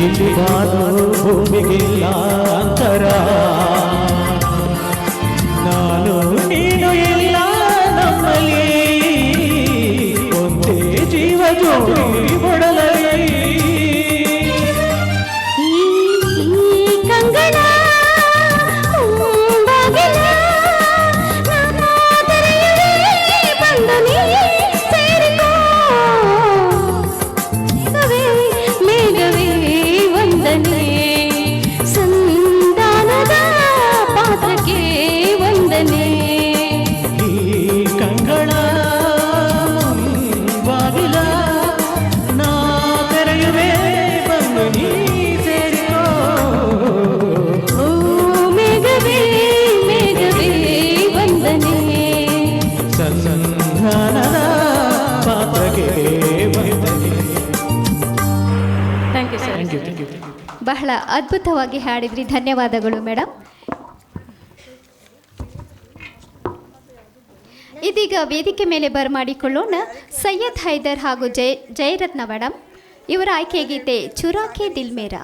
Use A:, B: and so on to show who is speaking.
A: ಇಲ್ಲಿ ಬಾನು ಭೂಮಿಗಿಲ್ಲ ಅಂತರ
B: ಬಹಳ ಅದ್ಭುತವಾಗಿ ಹಾಡಿದ್ರಿ. ಧನ್ಯವಾದಗಳು ಮೇಡಮ್ ಇದೀಗ ವೇದಿಕೆ ಮೇಲೆ ಬರಮಾಡಿಕೊಳ್ಳೋಣ ಸೈಯದ್ ಹೈದರ್ ಹಾಗೂ ಜಯ ಜಯರತ್ನ ಮೇಡಮ್ ಇವರ ಆಯ್ಕೆ ಗೀತೆ ಚುರಾಕೆ ದಿಲ್ ಮೇರಾ